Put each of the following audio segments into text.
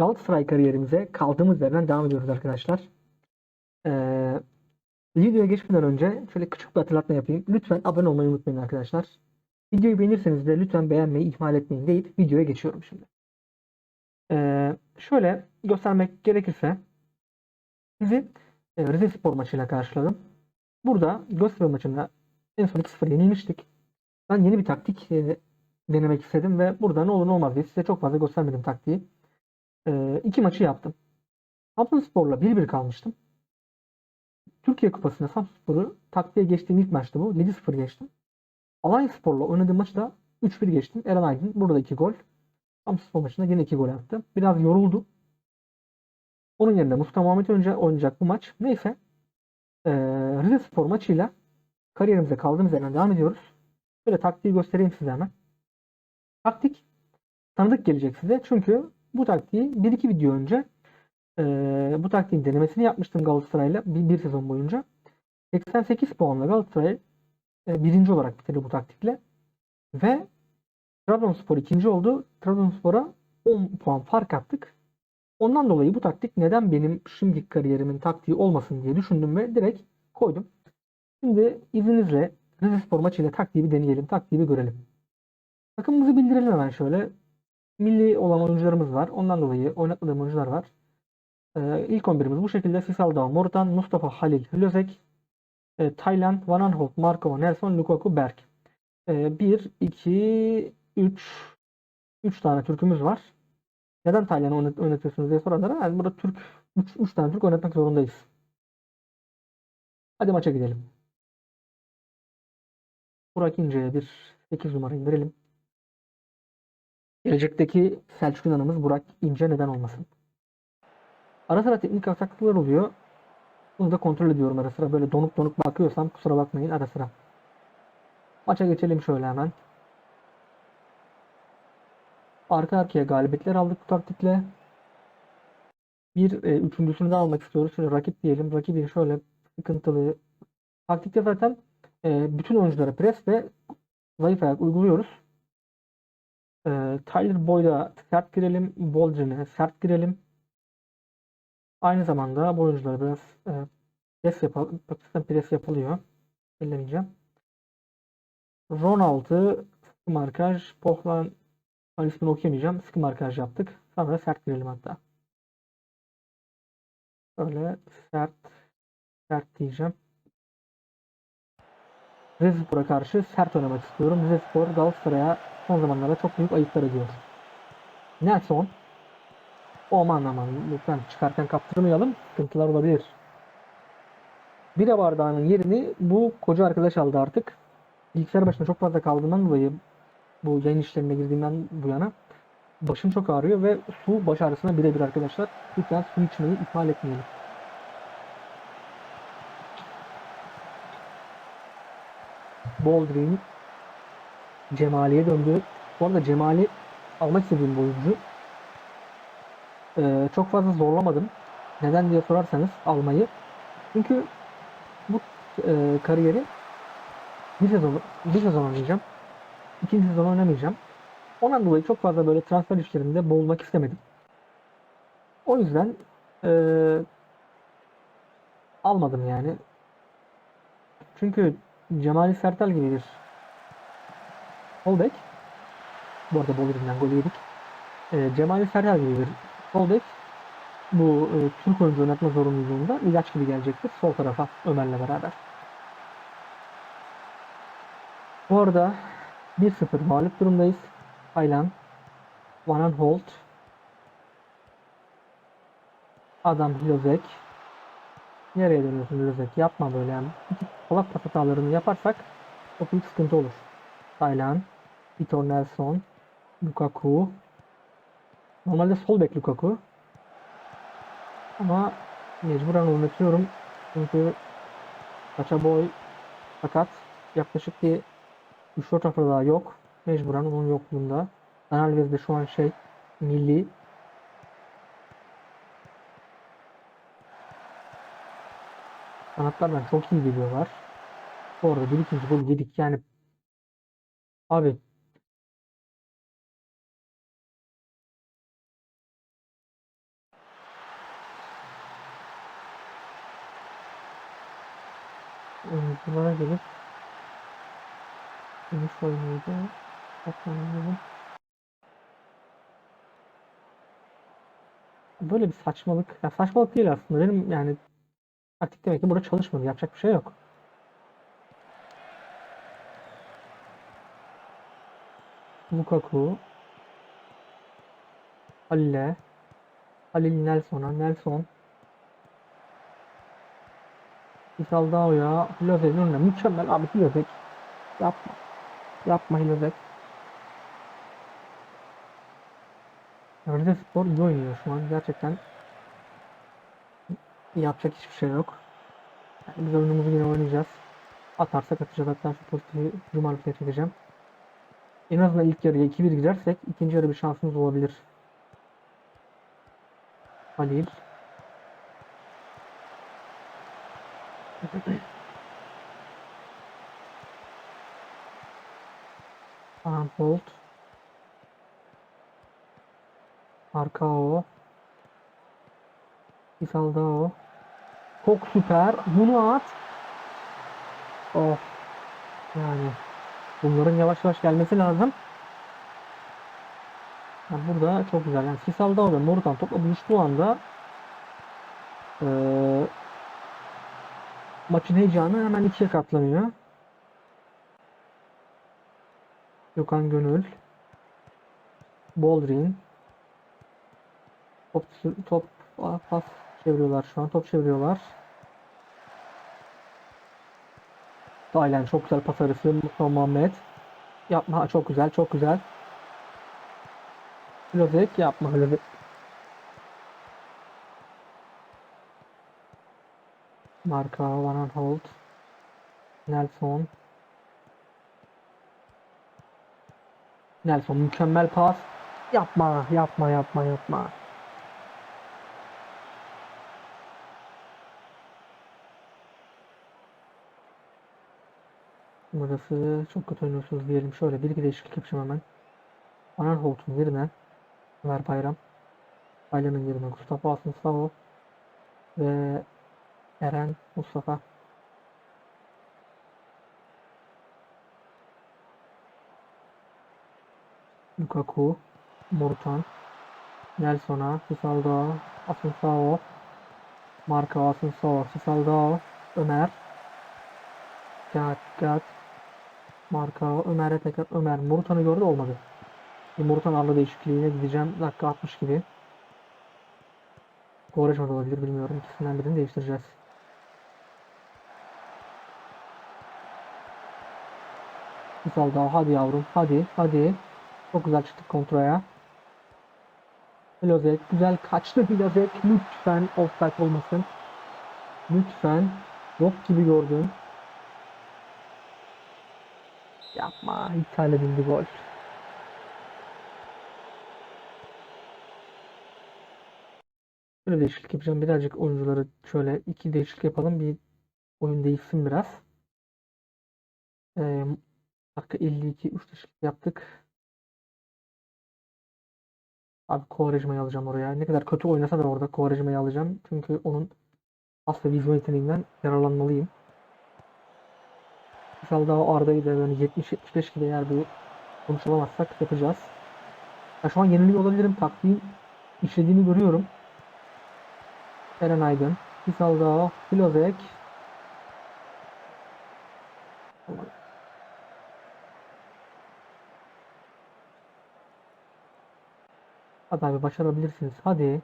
Galatasaray kariyerimize kaldığımız yerden devam ediyoruz arkadaşlar. Ee, videoya geçmeden önce şöyle küçük bir hatırlatma yapayım. Lütfen abone olmayı unutmayın arkadaşlar. Videoyu beğenirseniz de lütfen beğenmeyi ihmal etmeyin deyip videoya geçiyorum şimdi. Ee, şöyle göstermek gerekirse sizi e, Rize Spor maçıyla karşıladım. Burada Göztepe maçında en son 2-0 yenilmiştik. Ben yeni bir taktik e, denemek istedim ve burada ne olur ne olmaz diye size çok fazla göstermedim taktiği. E, iki maçı yaptım. Samsunspor'la 1-1 kalmıştım. Türkiye Kupası'nda Samsunspor'u taktiğe geçtiğim ilk maçtı bu. 7-0 geçtim. Alanyaspor'la oynadığım maçı da 3-1 geçtim. Eren Aydın burada 2 gol. Samsunspor maçında yine 2 gol attı. Biraz yoruldu. Onun yerine Mustafa Muhammed önce oynayacak bu maç. Neyse. Ee, Rize Spor maçıyla kariyerimize kaldığımız yerden devam ediyoruz. Şöyle taktiği göstereyim size hemen. Taktik tanıdık gelecek size. Çünkü bu taktiği 1-2 video önce e, bu taktiğin denemesini yapmıştım Galatasaray'la bir, bir sezon boyunca. 88 puanla Galatasaray e, birinci olarak bitirdi bu taktikle. Ve Trabzonspor ikinci oldu. Trabzonspor'a 10 puan fark attık. Ondan dolayı bu taktik neden benim şimdiki kariyerimin taktiği olmasın diye düşündüm ve direkt koydum. Şimdi izninizle Rizespor maçıyla taktiği bir deneyelim. Taktiği bir görelim. Takımımızı bildirelim hemen şöyle. Milli olan oyuncularımız var. Ondan dolayı oynatmadığım oyuncular var. Ee, ilk 11'imiz bu şekilde. Sisaldao, Morutan, Mustafa Halil, Hlözek, e, Tayland, Van Aanholt, Markova, Nelson, Lukaku, Berk. 1, 2, 3 3 tane Türk'ümüz var. Neden Tayland'ı oynat oynatıyorsunuz diye soranlara yani burada Türk 3 3 tane Türk oynatmak zorundayız. Hadi maça gidelim. Burak İnce'ye bir 8 numara indirelim. Gelecekteki Selçuk Yunan'ımız Burak İnce neden olmasın? Ara sıra teknik aksaklıklar oluyor. Bunu da kontrol ediyorum ara sıra. Böyle donuk donuk bakıyorsam kusura bakmayın ara sıra. Maça geçelim şöyle hemen. Arka arkaya galibiyetler aldık bu taktikle. Bir e, üçüncüsünü de almak istiyoruz. Şöyle rakip diyelim. Rakibin şöyle sıkıntılı. Taktikte zaten e, bütün oyunculara pres ve zayıf ayak uyguluyoruz. E, Tyler Boyd'a sert girelim. Boldrin'e sert girelim. Aynı zamanda bu oyunculara biraz e, pres, yapalım. pres yapılıyor. Ellemeyeceğim. Ronaldo sıkı markaj. Pohlan ismini okuyamayacağım. Sıkı markaj yaptık. Sonra sert girelim hatta. Böyle sert sert diyeceğim. Rizespor'a karşı sert oynamak istiyorum. Rizespor Galatasaray'a son zamanlarda çok büyük ayıplar ediyor. Nelson Aman aman lütfen çıkarken kaptırmayalım. Sıkıntılar olabilir. Bira bardağının yerini bu koca arkadaş aldı artık. Bilgisayar başında çok fazla kaldığından dolayı bu yayın işlerine girdiğimden bu yana başım çok ağrıyor ve su baş ağrısına birebir arkadaşlar. Lütfen su içmeyi ihmal etmeyelim. Boldrin Cemali'ye döndü. Bu arada Cemali almak istediğim bir oyuncu. Ee, çok fazla zorlamadım. Neden diye sorarsanız almayı. Çünkü bu e, kariyeri bir sezon, bir sezon oynayacağım. İkinci sezon oynamayacağım. Ondan dolayı çok fazla böyle transfer işlerinde boğulmak istemedim. O yüzden e, almadım yani. Çünkü Cemali Sertal gibi bir Holbeck bu arada Boliri'nden gol yedik. E, Cemali Sertal gibi bir Holbeck bu e, Türk oyuncu oynatma zorunluluğunda ilaç gibi gelecektir. Sol tarafa Ömer'le beraber. Bu arada 1-0 mağlup durumdayız. Aylan, Van Aanholt, Adam Lozek. Nereye dönüyorsun Lozek? Yapma böyle yani. Kulak pas hatalarını yaparsak çok büyük sıkıntı olur. Taylan, Vitor Nelson, Lukaku. Normalde sol bek Lukaku. Ama mecburen oynatıyorum. Çünkü kaça boy fakat yaklaşık bir 3-4 hafta daha yok. Mecburen onun yokluğunda. Dan Alves de şu an şey milli. Kanatlardan çok iyi geliyorlar. Bu arada bir ikinci gol yedik yani. Abi Buna gelip Gümüş oyunuydu. Bakalım. Böyle bir saçmalık. Ya saçmalık değil aslında. Benim yani taktik demek ki burada çalışmadı. Yapacak bir şey yok. Lukaku. Halil'e Halil Nelson'a. Nelson. Isaldao Hilozek'in önüne. Mükemmel abi Hilozek yapma. Yapma Hilozek Rize Spor iyi oynuyor şu an. Gerçekten yapacak hiçbir şey yok. Yani biz oyunumuzu yine oynayacağız. Atarsak atacağız. Hatta şu pozitifi harfine çekeceğim en azından ilk yarıya 2-1 gidersek ikinci yarı bir şansımız olabilir Halil Arnold Marcao Isaldao Çok süper. Bunu at. Of. Yani bunların yavaş yavaş gelmesi lazım. Yani burada çok güzel. Yani Sisaldao ve Morutan topla buluştuğu anda eee maçın heyecanı hemen ikiye katlanıyor. Gökhan Gönül Boldrin top, top pas çeviriyorlar şu an. Top çeviriyorlar. Taylan çok güzel pas arası. Mustafa Muhammed. Yapma. Çok güzel. Çok güzel. Lozek yapma. Lozek. Marka, Van Aanholt, Nelson. Nelson mükemmel pas. Yapma, yapma, yapma, yapma. Burası çok kötü oynuyorsunuz diyelim. Şöyle bir iki değişiklik yapacağım hemen. Van Aanholt'un yerine Ömer Bayram. Bayram'ın yerine Mustafa Asınslavo ve Eren Mustafa. Lukaku, Morutan, Nelson'a, Sisaldao, Asunsao, Marka Asunsao, Sisaldao, Ömer, Gat, Gat, Marka, Ömer'e tekrar Ömer. Morutan'ı gördü olmadı. Bir Morutan arla değişikliğine gideceğim. Dakika 60 gibi. Quaresma da olabilir bilmiyorum. İkisinden birini değiştireceğiz. Misal daha hadi yavrum hadi hadi. Çok güzel çıktık kontraya. Hilozek güzel kaçtı Hilozek. Lütfen offside olmasın. Lütfen. Yok gibi gördüm. Yapma. iptal edildi gol. Şöyle değişiklik yapacağım. Birazcık oyuncuları şöyle iki değişiklik yapalım. Bir oyun değişsin biraz. Ee, dakika 52 3 değişiklik yaptık. Abi Quaresma'yı alacağım oraya. Ne kadar kötü oynasa da orada Quaresma'yı alacağım. Çünkü onun pas ve vizyon yeteneğinden yararlanmalıyım. İnşallah daha Arda'yı da böyle 70-75 gibi eğer bir sonuç yapacağız. Ya şu an yeniliyor olabilirim. Taktiğin işlediğini görüyorum. Eren Aydın, Hisaldao, Filozek. Hadi abi başarabilirsiniz. Hadi.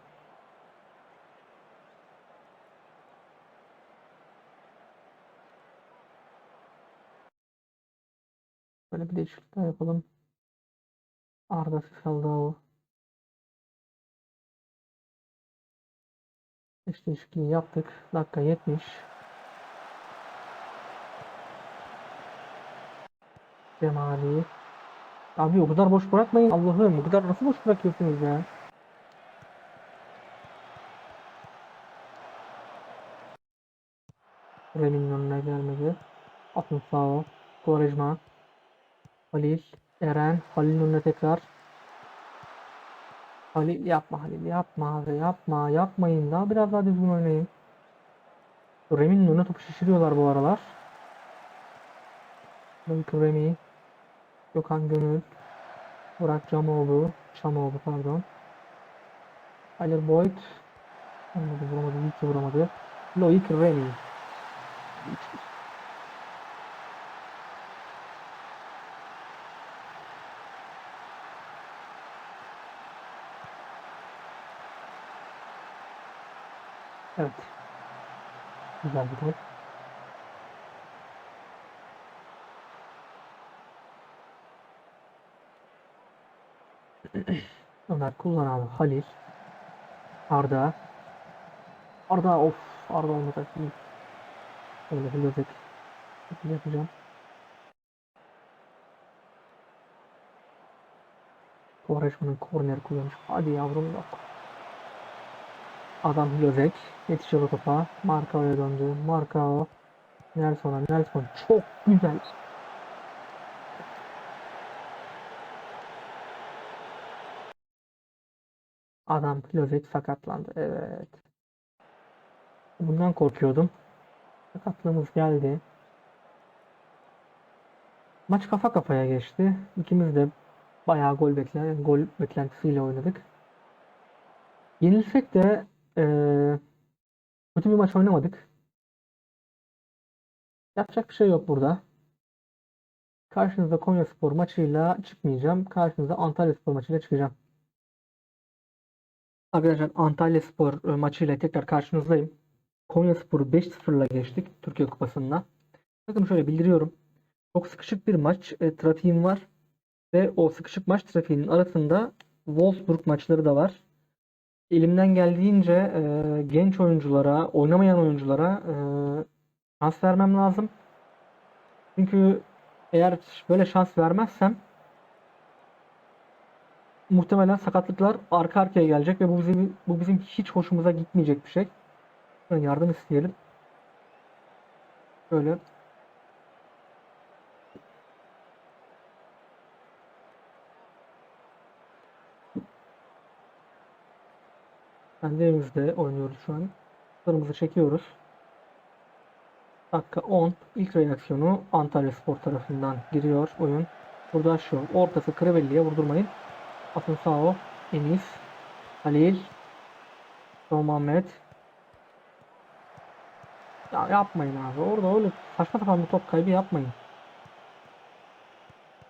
Böyle bir değişiklik daha yapalım. Arda Hisaldao. Beş değişikliği yaptık. Dakika 70. Cemali. Abi o kadar boş bırakmayın. Allah'ım o kadar nasıl boş bırakıyorsunuz ya? Rem'in önüne gelmedi. Atın sağ ol. Quaresma. Halil. Eren. Halil'in önüne tekrar. Halil yapma Halil yapma abi yapma yapmayın daha biraz daha düzgün oynayın. Rem'in önüne topu şişiriyorlar bu aralar. Loic Remy. Gökhan Gönül. Burak Camoğlu. Çamoğlu pardon. Tyler Boyd. Olmadı vuramadı. Ki vuramadı. Loic Remy. Evet. Güzel bir gol. Ömer kullan abi. Halil. Arda. Arda of. Arda olmayacak. İyi. Öyle biliyorduk. Şekil yapacağım. Kovareşman'ın korner kullanmış. Hadi yavrum yok. Adam Lözek. Yetişiyor topa. Markao'ya döndü. Markao. Nelson'a. Nelson çok güzel. Adam Lözek sakatlandı. Evet. Bundan korkuyordum. Sakatlığımız geldi. Maç kafa kafaya geçti. İkimiz de bayağı gol beklen gol beklentisiyle oynadık. Yenilsek de eee, kötü bir maç oynamadık. Yapacak bir şey yok burada. Karşınızda Konyaspor maçıyla çıkmayacağım. Karşınızda Antalyaspor maçıyla çıkacağım. Arkadaşlar Antalyaspor e, maçıyla tekrar karşınızdayım. Konyaspor'u 5-0'la geçtik Türkiye Kupası'nda. Bakın şöyle bildiriyorum. Çok sıkışık bir maç e, trafiğim var. Ve o sıkışık maç trafiğinin arasında Wolfsburg maçları da var. Elimden geldiğince e, genç oyunculara, oynamayan oyunculara e, şans vermem lazım. Çünkü eğer böyle şans vermezsem muhtemelen sakatlıklar arka arkaya gelecek ve bu bizim bu bizim hiç hoşumuza gitmeyecek bir şey. Şöyle yardım isteyelim. Böyle kendi evimizde oynuyoruz şu an. Kırmızı çekiyoruz. Dakika 10. İlk reaksiyonu Antalyaspor tarafından giriyor oyun. Burada şu ortası Krevelli'ye vurdurmayın. Atın sağ o. Enis. Halil. Muhammed. Ya yapmayın abi. Orada öyle saçma sapan bir top kaybı yapmayın.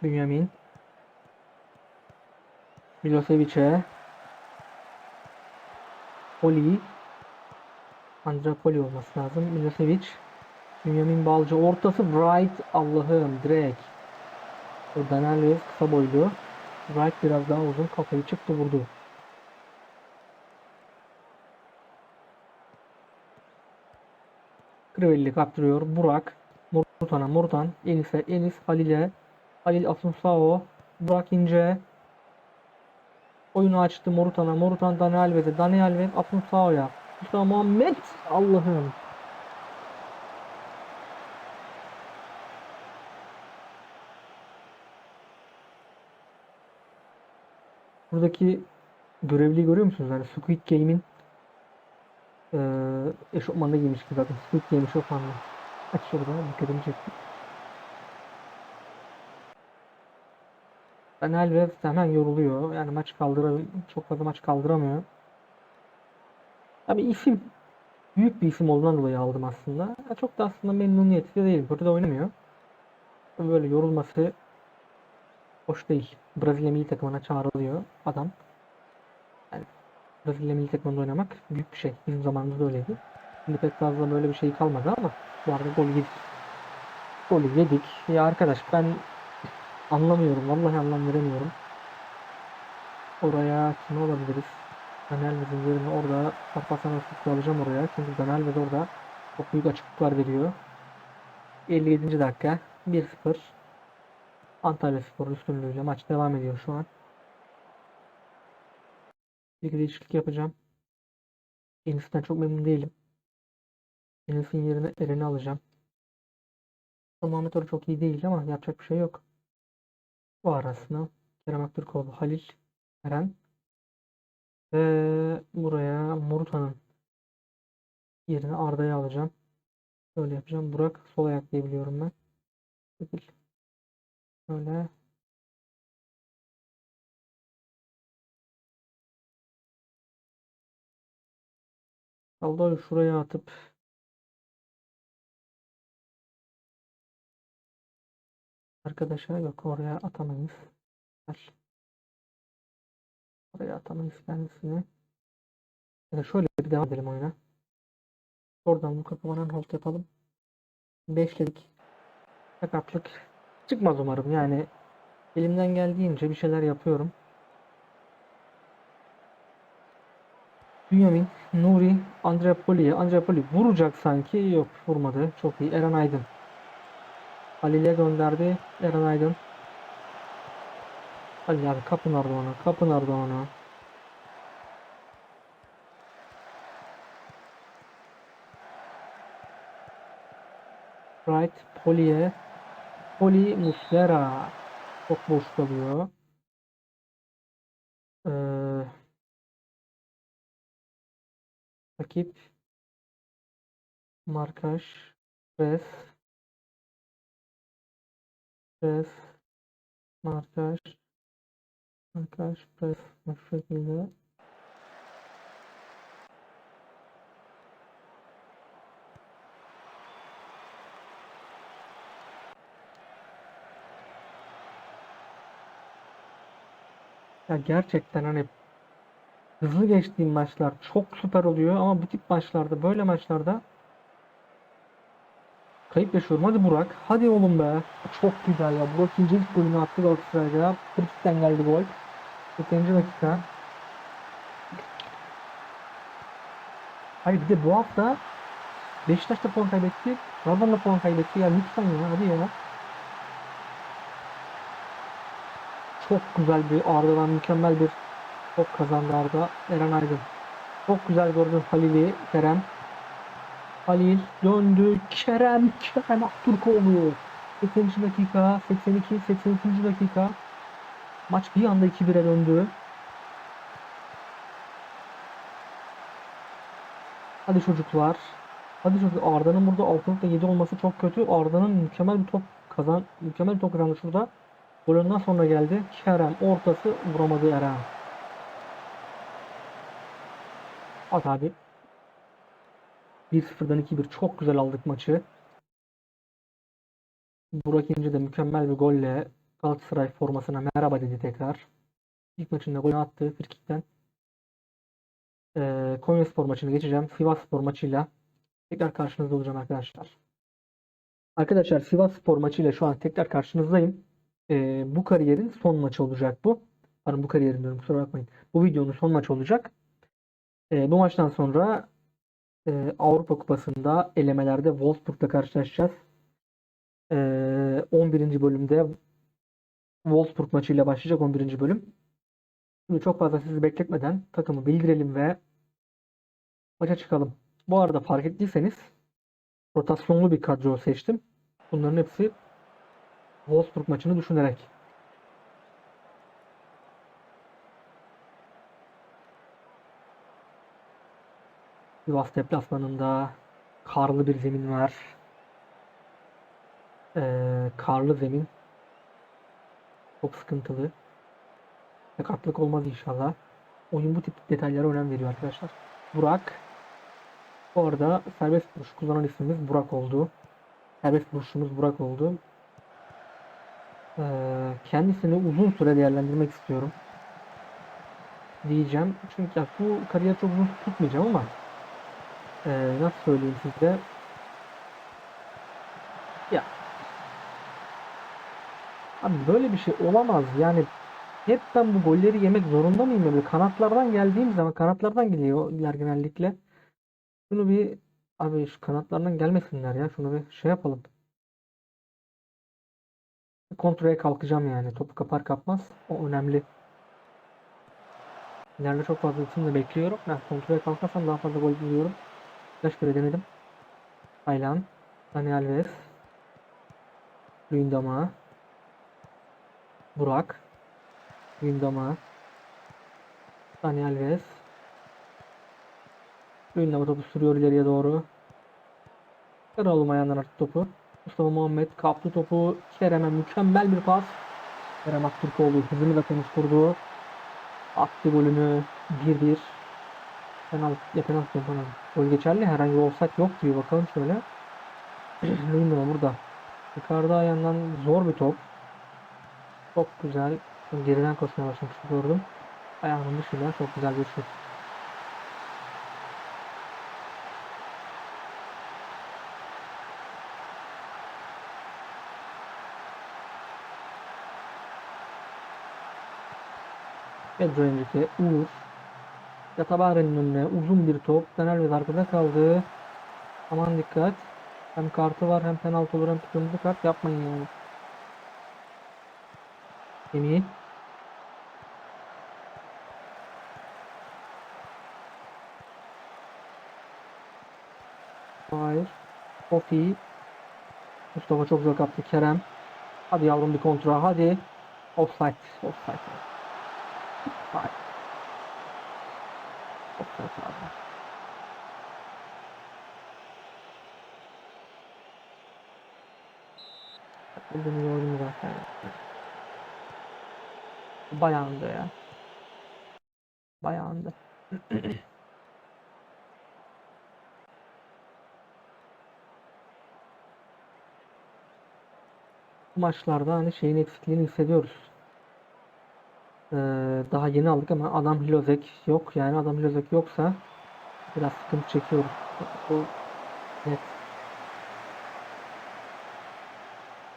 Bünyamin. Milosevic'e. Poli. Andra Poli olması lazım. Milosevic. Bünyamin Balcı ortası Wright Allah'ım direkt. Buradan Alves kısa boylu. Wright biraz daha uzun kafayı çıktı vurdu. Krivelli kaptırıyor. Burak. Murtan'a Murtan. Enis'e Enis. Halil'e. Halil Asunsao. Burak İnce. Oyunu açtı Morutan'a. Morutan Dani Alves'e. Dani Alves Asunsao'ya. Mustafa Muhammed. Allah'ım. Buradaki görevliyi görüyor musunuz? Yani Squid Game'in eee eşofmanını giymiş gibi zaten. Squid Game eşofmanlı. Aç şurada dikkatimi çekti. Ben Alves hemen yoruluyor. Yani maç kaldıra çok fazla maç kaldıramıyor. Tabii isim büyük bir isim olduğundan dolayı aldım aslında. Çok da aslında memnuniyetli değilim. Burada oynamıyor. Böyle yorulması hoş değil. Brezilya milli takımına çağrılıyor adam. Yani Brezilya milli takımında oynamak büyük bir şey. Bizim zamanımızda öyleydi. Şimdi pek fazla böyle bir şey kalmadı ama bu arada gol yedik. Golü yedik. Ya arkadaş ben anlamıyorum. Vallahi anlam veremiyorum. Oraya kimi alabiliriz? Danelvez'in yerine orada Sarpasan Öztürk'ü alacağım oraya. Çünkü Danelvez orada çok büyük açıklıklar veriyor. 57. dakika 1-0 Antalya Spor üstünlüğüyle maç devam ediyor şu an. Bir değişiklik yapacağım. Enis'ten çok memnun değilim. Enis'in yerine Eren'i alacağım. Muhammed çok iyi değil ama yapacak bir şey yok. Bu arasında Kerem Aktürkoğlu, Halil, Eren ve buraya Morutan'ın yerine Arda'yı alacağım. Böyle yapacağım. Burak sol ayak diye biliyorum ben. Şöyle. Kaldoyu şuraya atıp arkadaşa yok oraya atamayız. Ver. Oraya atamayız kendisini. Da şöyle bir devam edelim oyuna. Oradan bu kapamadan hold yapalım. Beşledik. Sakatlık çıkmaz umarım yani elimden geldiğince bir şeyler yapıyorum. Bünyamin, Nuri, Andrea Poli'ye. Andrea Poli vuracak sanki. Yok vurmadı. Çok iyi. Eren Aydın. Halil'e gönderdi. Eren Aydın. Halil abi kapın Erdoğan'a. Kapın Erdoğan'a. Right. Poli'ye. Poli Muslera. Çok boş kalıyor. Ee, rakip markaj pres pres markaj markaj pres bu şekilde ya gerçekten hani hızlı geçtiğim maçlar çok süper oluyor ama bu tip maçlarda böyle maçlarda kayıp yaşıyorum. Hadi Burak. Hadi oğlum be. Çok güzel ya. Burak ikinci ilk golünü attı Galatasaray'a. Frikik'ten geldi gol. 80. dakika. Hayır bir de bu hafta Beşiktaş puan kaybetti. Trabzon puan kaybetti. Ya lütfen ya. Hadi ya. Çok güzel bir Arda'dan mükemmel bir top kazandı Arda. Eren Aydın. Çok güzel gördün Halil'i. Kerem. Halil döndü. Kerem. Kerem Aktürkoğlu. 80. dakika. 82. 83. dakika. Maç bir anda 2-1'e döndü. Hadi çocuklar. Hadi çocuk Arda'nın burada 6.7 olması çok kötü. Arda'nın mükemmel bir top kazan mükemmel bir top kazandı şurada. Golünden sonra geldi. Kerem ortası vuramadı Eren. At abi. 1-0'dan 2-1 çok güzel aldık maçı. Burak İnce de mükemmel bir golle Galatasaray formasına merhaba dedi tekrar. İlk maçında gol attı frikikten. Ee, Konyaspor maçını geçeceğim. Sivasspor maçıyla tekrar karşınızda olacağım arkadaşlar. Arkadaşlar Sivasspor maçıyla şu an tekrar karşınızdayım. Ee, bu kariyerin son maçı olacak bu. Pardon bu kariyerin diyorum kusura bakmayın. Bu videonun son maçı olacak. Ee, bu maçtan sonra e, Avrupa Kupası'nda elemelerde Wolfsburg'la karşılaşacağız. Ee, 11. bölümde Wolfsburg maçıyla başlayacak 11. bölüm. Şimdi çok fazla sizi bekletmeden takımı bildirelim ve maça çıkalım. Bu arada fark ettiyseniz rotasyonlu bir kadro seçtim. Bunların hepsi Wolfsburg maçını düşünerek. Sivas deplasmanında karlı bir zemin var. Ee, karlı zemin. Çok sıkıntılı. Sakatlık olmaz inşallah. Oyun bu tip detaylara önem veriyor arkadaşlar. Burak. Bu arada serbest vuruş kullanan ismimiz Burak oldu. Serbest vuruşumuz Burak oldu. Ee, kendisini uzun süre değerlendirmek istiyorum. Diyeceğim. Çünkü bu kariyer çok uzun tutmayacağım ama ee, nasıl söyleyeyim size? Ya. Abi böyle bir şey olamaz. Yani hep ben bu golleri yemek zorunda mıyım? Böyle kanatlardan geldiğim zaman kanatlardan geliyorlar genellikle. Şunu bir abi şu kanatlardan gelmesinler ya. Şunu bir şey yapalım. Kontrole kalkacağım yani. Topu kapar kapmaz. O önemli. İleride çok fazla isim de bekliyorum. Ben kontrole kalkarsam daha fazla gol buluyorum Kaç kere denedim. Aylan. Dani Alves. Luyendama. Burak. Luyendama. Dani Alves. Luyendama topu sürüyor ileriye doğru. Kır oğlum ayağından artık topu. Mustafa Muhammed kaptı topu. Kerem'e mükemmel bir pas. Kerem Aktürkoğlu hızını da konuşturdu. Attı golünü 1-1. Penaltı, ya penaltı yok penaltı. Gol geçerli herhangi bir offside yok gibi bakalım şöyle. Lindor burada. Yukarıda ayağından zor bir top. Çok güzel. Geriden koşmaya başlamıştı gördüm. Ayağının dışından çok güzel bir şut. Pedro Henrique, Uğur. Yatabare'nin önüne uzun bir top. Fenerli arkada kaldı. Aman dikkat. Hem kartı var hem penaltı olur hem kırmızı kart yapmayın yani. Semih. Hayır. Kofi. Mustafa çok güzel kaptı. Kerem. Hadi yavrum bir kontra. Hadi. Offside. Offside. Offside. Bunu gördüm zaten. Bayandı ya. Bayandı. Maçlarda hani şeyin eksikliğini hissediyoruz. Ee, daha yeni aldık ama adam Hilozek yok. Yani adam Hilozek yoksa biraz sıkıntı çekiyoruz. Bu net.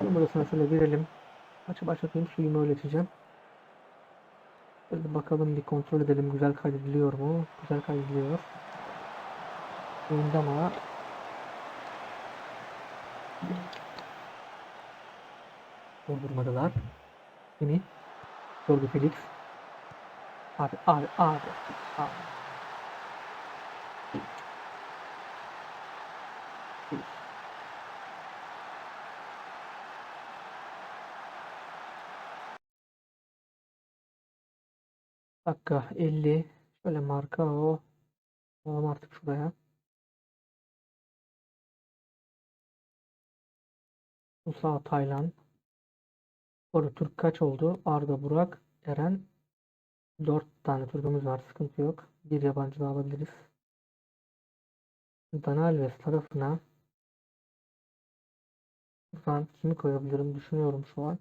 Numarasına şöyle girelim. Maçı başlatayım. Suyumu öyle içeceğim. Şöyle bakalım bir kontrol edelim. Güzel kaydediliyor mu? Güzel kaydediliyor. Oyunda ama durdurmadılar. Kimi? Sorgu Felix. Abi, abi, abi, abi. Dakika 50. Şöyle marka o. Alalım artık şuraya. Musa Taylan. Orada Türk kaç oldu? Arda, Burak, Eren. 4 tane Türk'ümüz var. Sıkıntı yok. Bir yabancı daha alabiliriz. Dani Alves tarafına buradan kimi koyabilirim düşünüyorum şu an.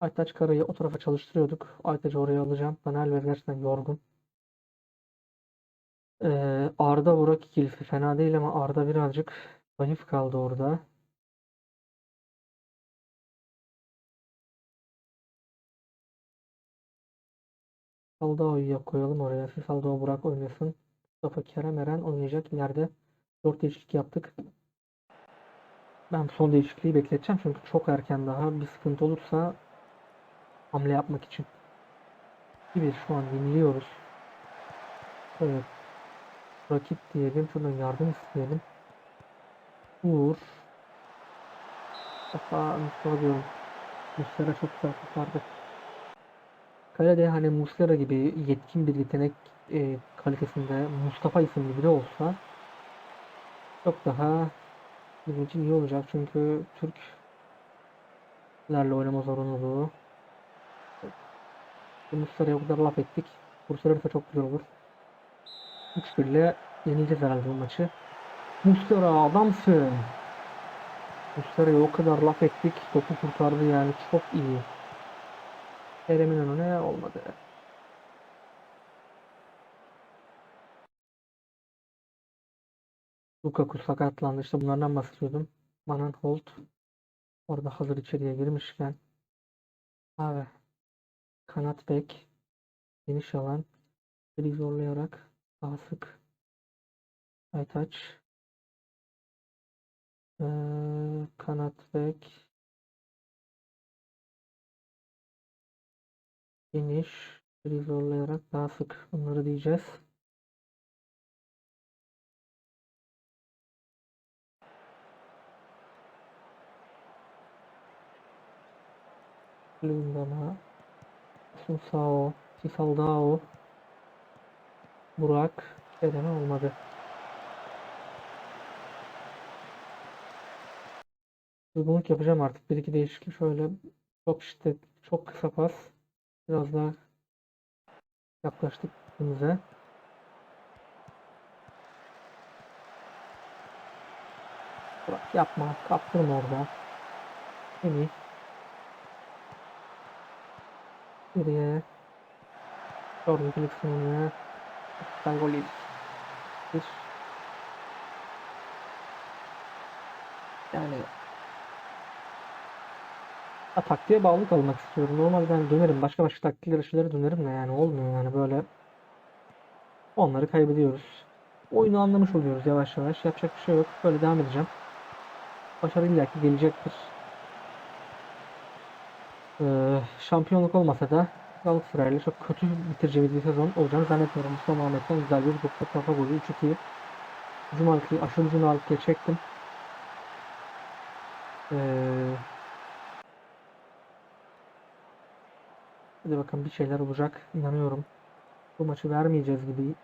Aytaç Kara'yı o tarafa çalıştırıyorduk. Aytaç'ı oraya alacağım. Dani Alves gerçekten yorgun. Ee, Arda Burak ikilisi fena değil ama Arda birazcık zayıf kaldı orada. Saldao'yu koyalım oraya. Saldao Burak oynasın. Mustafa Kerem Eren oynayacak. İleride 4 değişiklik yaptık. Ben son değişikliği bekleteceğim çünkü çok erken daha. Bir sıkıntı olursa hamle yapmak için. Bir şu an dinliyoruz. Evet. Rakip diyelim. Şuradan yardım isteyelim. Uğur. Mustafa, Mustafa diyorum. Mustafa çok güzel kurtardı. Kalede hani Muslera gibi yetkin bir yetenek e, kalitesinde Mustafa isimli biri olsa çok daha bizim için iyi olacak. Çünkü Türklerle oynama zorunluluğu. Muslera'ya o kadar laf ettik. Kurtarırsa çok güzel olur. 3-1 ile yenileceğiz herhalde bu maçı. Muslera adamsın. Muslera'ya o kadar laf ettik. Topu kurtardı yani çok iyi. Kerem'in önüne olmadı. Lukaku sakatlandı. İşte bunlardan bahsediyordum. Manan Holt orada hazır içeriye girmişken abi kanat bek geniş alan bir zorlayarak daha sık Aytaç ee, kanat bek geniş bir zorlayarak daha sık bunları diyeceğiz. Lundama Sunsao Sisaldao Burak Eren olmadı. Çılgınlık yapacağım artık. Bir iki değişiklik şöyle çok işte çok kısa pas. Biraz daha yaklaştık birbirimize. Bırak yapma. Kaptırma orada. Semih. Geriye. Jordan Clarkson'a. Güzel gol yedik. Bir. Yani Ha, taktiğe bağlı kalmak istiyorum. Normalde ben dönerim. Başka başka taktiklere şeylere dönerim de yani olmuyor yani böyle. Onları kaybediyoruz. Oyunu anlamış oluyoruz yavaş yavaş. Yapacak bir şey yok. Böyle devam edeceğim. Başarı illaki gelecektir. Ee, şampiyonluk olmasa da Galatasaray'la çok kötü bitireceğimiz bir sezon olacağını zannetmiyorum. Mustafa Muhammed'den güzel bir topa kafa golü 3-2. Cumalık'ı aşırı Cumalık'ya çektim. Ee, Hadi bakalım bir şeyler olacak. İnanıyorum. Bu maçı vermeyeceğiz gibi.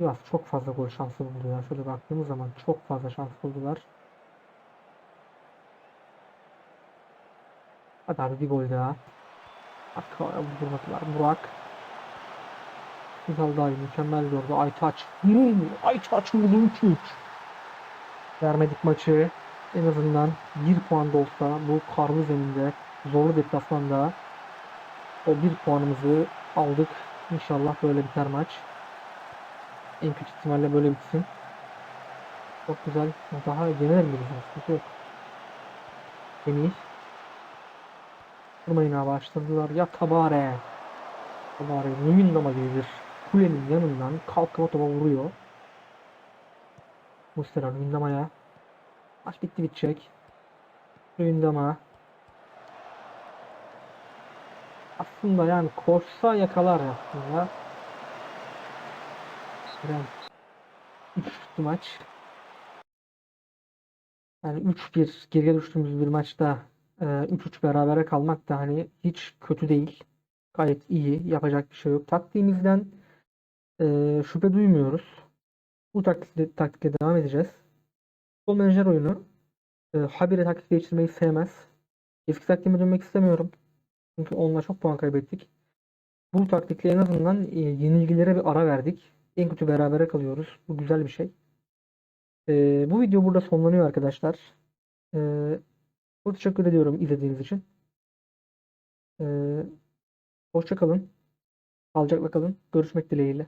Biraz çok fazla gol şansı buldular. Şöyle baktığımız zaman çok fazla şans buldular. Hadi abi bir gol daha. Arka vurmadılar. Burak. Güzel daha iyi. Mükemmel gördü. Aytaç. Hmm, Aytaç vurdu 3-3. Vermedik maçı. En azından bir puan da olsa bu karlı zeminde zorlu deplasmanda bir puanımızı aldık. İnşallah böyle biter maç. En kötü ihtimalle böyle bitsin. Çok güzel. Daha yenelim bir Sıkıntı yok. Semih. Vurmayın abi açtırdılar. Ya Tabare. Tabare Nuyundama gibi bir kulenin yanından kalkıp topa vuruyor. Mustera Nuyundama'ya. Maç bitti bitecek. Nuyundama. Aslında yani koşsa yakalar aslında. Süren 3 maç. Yani 3-1 geriye düştüğümüz bir maçta e, 3-3 berabere kalmak da hani hiç kötü değil. Gayet iyi. Yapacak bir şey yok. Taktiğimizden e, şüphe duymuyoruz. Bu taktikle, taktikle devam edeceğiz. Futbol menajer oyunu. E, habire taktik değiştirmeyi sevmez. Eski taktiğime dönmek istemiyorum. Çünkü onunla çok puan kaybettik. Bu taktikle en azından e, yenilgilere bir ara verdik. En kötü berabere kalıyoruz. Bu güzel bir şey. E, bu video burada sonlanıyor arkadaşlar. E, çok teşekkür ediyorum izlediğiniz için. E, hoşça kalın. Sağlıcakla kalın. Görüşmek dileğiyle.